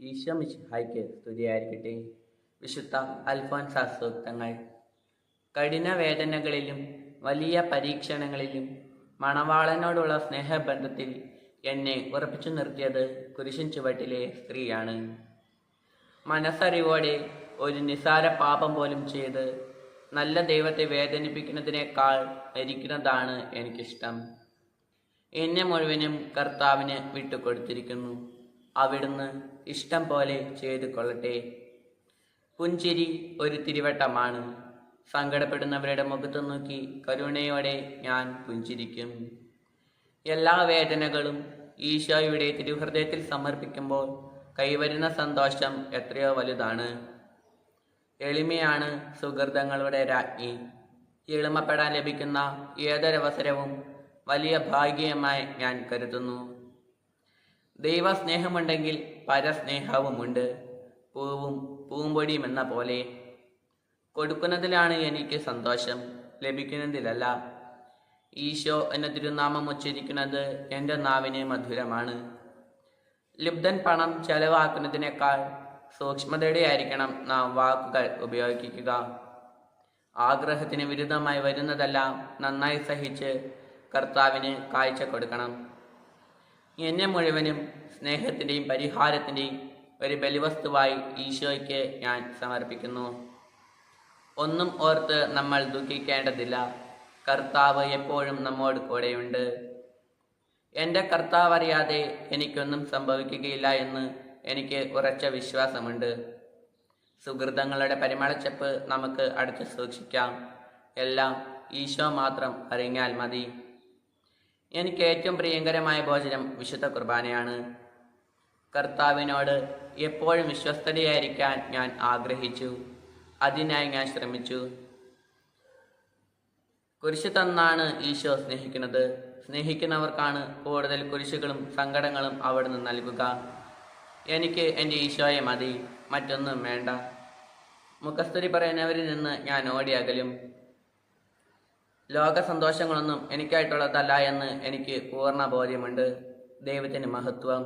ഈശോ മിശിഹായ്ക്ക് സ്തുതിയായിരിക്കട്ടെ. വിശുദ്ധ അൽഫാൻ സൂക്തങ്ങൾ കഠിന വേദനകളിലും വലിയ പരീക്ഷണങ്ങളിലും മണവാളനോടുള്ള സ്നേഹബന്ധത്തിൽ എന്നെ ഉറപ്പിച്ചു നിർത്തിയത് കുരിശൻ ചുവട്ടിലെ സ്ത്രീയാണ്. മനസ്സറിവോടെ ഒരു നിസാര പാപം പോലും ചെയ്ത് നല്ല ദൈവത്തെ വേദനിപ്പിക്കുന്നതിനേക്കാൾ മരിക്കുന്നതാണ് എനിക്കിഷ്ടം. എന്നെ മുഴുവനും കർത്താവിന് വിട്ടുകൊടുത്തിരിക്കുന്നു. അവിടുന്ന് ഇഷ്ടം പോലെ ചെയ്തു കൊള്ളട്ടെ. പുഞ്ചിരി ഒരു തിരുവട്ടമാണ്. സങ്കടപ്പെടുന്നവരുടെ മുഖത്ത് നോക്കി കരുണയോടെ ഞാൻ പുഞ്ചിരിക്കും. എല്ലാ വേദനകളും ഈശോയുടെ തിരുഹൃദയത്തിൽ സമർപ്പിക്കുമ്പോൾ കൈവരുന്ന സന്തോഷം എത്രയോ വലുതാണ്. എളിമയാണ് സുഹൃതങ്ങളുടെ രാജ്ഞി. എളിമപ്പെടാൻ ലഭിക്കുന്ന ഏതൊരവസരവും വലിയ ഭാഗ്യമായി ഞാൻ കരുതുന്നു. ദൈവസ്നേഹമുണ്ടെങ്കിൽ പരസ്നേഹവുമുണ്ട്. പൂവും പൂമ്പൊടിയും എന്ന പോലെ കൊടുക്കുന്നതിലാണ് എനിക്ക് സന്തോഷം ലഭിക്കുന്നതിലല്ല. ഈശോ എന്ന തിരുനാമം ഉച്ചരിക്കുന്നത് എന്റെ നാവിന് മധുരമാണ്. ലിബ്ധൻ പണം ചെലവാക്കുന്നതിനേക്കാൾ സൂക്ഷ്മതയോടെ ആയിരിക്കണം നാം വാക്കുകൾ ഉപയോഗിക്കുക. ആഗ്രഹത്തിന് വിരുദ്ധമായി വരുന്നതെല്ലാം നന്നായി സഹിച്ച് കർത്താവിന് കാഴ്ച കൊടുക്കണം. എന്നെ മുഴുവനും സ്നേഹത്തിന്റെയും പരിഹാരത്തിന്റെയും ഒരു ബലിവസ്തുവായി ഈശോയ്ക്ക് ഞാൻ സമർപ്പിക്കുന്നു. ഒന്നും ഓർത്ത് നമ്മൾ ദുഃഖിക്കേണ്ടതില്ല. കർത്താവ് എപ്പോഴും നമ്മോട് കൂടെയുണ്ട്. എന്റെ കർത്താവ് അറിയാതെ എനിക്കൊന്നും സംഭവിക്കുകയില്ല എന്ന് എനിക്ക് ഉറച്ച വിശ്വാസമുണ്ട്. സുഹൃതങ്ങളുടെ പരിമളച്ചപ്പ് നമുക്ക് അടുത്ത് സൂക്ഷിക്കാം. എല്ലാം ഈശോ മാത്രം അറിഞ്ഞാൽ മതി. എനിക്ക് ഏറ്റവും പ്രിയങ്കരമായ ഭോജനം വിശുദ്ധ കുർബാനയാണ്. കർത്താവിനോട് എപ്പോഴും വിശ്വസ്തതയായിരിക്കാൻ ഞാൻ ആഗ്രഹിച്ചു. അതിനായി ഞാൻ ശ്രമിച്ചു. കുരിശ് തന്നാണ് ഈശോ സ്നേഹിക്കുന്നത്. സ്നേഹിക്കുന്നവർക്കാണ് കൂടുതൽ കുരിശുകളും സങ്കടങ്ങളും അവിടുന്ന് നൽകുക. എനിക്ക് എന്റെ ഈശോയെ മതി മറ്റൊന്നും വേണ്ട. മുഖസ്തുതി പറയുന്നവരിൽ നിന്ന് ഞാൻ ഓടി അകലും. ലോക സന്തോഷങ്ങളൊന്നും എനിക്കായിട്ടുള്ളതല്ല എന്ന് എനിക്ക് പൂർണ ബോധ്യമുണ്ട് ദൈവത്തിന് മഹത്വം